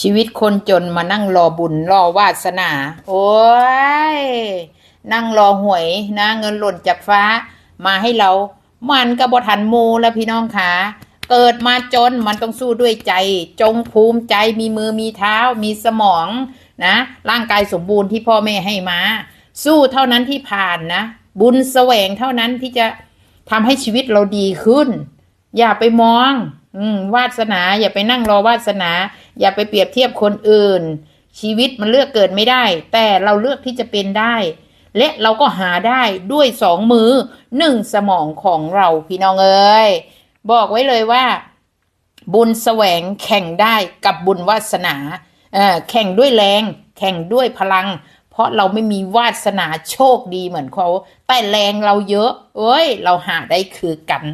ชีวิตคนจนมานั่งรอบุญรอวาสนา โอ้ย นั่งรอหวยนะเงินหล่นจากฟ้า มาให้เรา มันก็บ่ทันมูแล้วพี่น้องขาเกิดมาจนมันต้องสู้ด้วยใจ จงภูมิใจมีมือมีเท้า มีสมองนะ ร่างกายสมบูรณ์ที่พ่อแม่ให้มา สู้เท่านั้นที่ผ่านนะ บุญแสวงเท่านั้นที่จะทำให้ชีวิตเราดีขึ้น อย่าไปมอง อืม วาสนา อย่าไปนั่งรอวาสนา อย่าไปเปรียบเทียบคนอื่น ชีวิตมันเลือกเกิดไม่ได้ แต่เราเลือกที่จะเป็นได้ และเราก็หาได้ด้วยสองมือหนึ่งสมองของเราพี่น้องเอ้ยบอกไว้เลยว่า บุญแสวงแข่งได้กับบุญวาสนาเออแข่งด้วยแรง แข่งด้วยพลัง เพราะเราไม่มีวาสนาโชคดีเหมือนเขา แต่แรงเราเยอะ เอ้ย เราหาได้คือกัน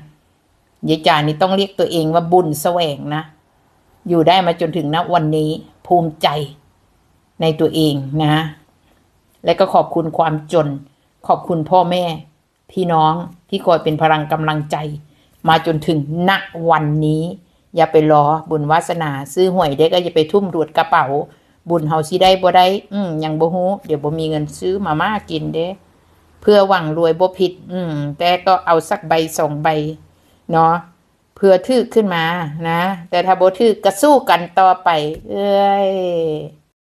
ยายจานี่ต้องเรียกตัวเองว่าบุญแสวงนะ อยู่ได้มาจนถึงณวันนี้ภูมิใจในตัวเองนะและก็ขอบคุณความจน ขอบคุณพ่อแม่ พี่น้องที่คอยเป็นพลังกำลังใจ มาจนถึงณวันนี้ อย่าไปรอบุญวาสนา ซื้อหวยได้ก็อย่าไปทุ่มรวดกระเป๋า บุญเฮาสิได้บ่ได้ อืมยังบ่ฮู้เดี๋ยวบ่มีเงินซื้อมาม่ากินเด้ เพื่อหวังรวยบ่ผิด อืมแต่ก็เอาสักใบสองใบ เนาะเพื่อทึกขึ้นมานะ แต่ถ้าบ่ทึกก็สู้กันต่อไป เอ้ย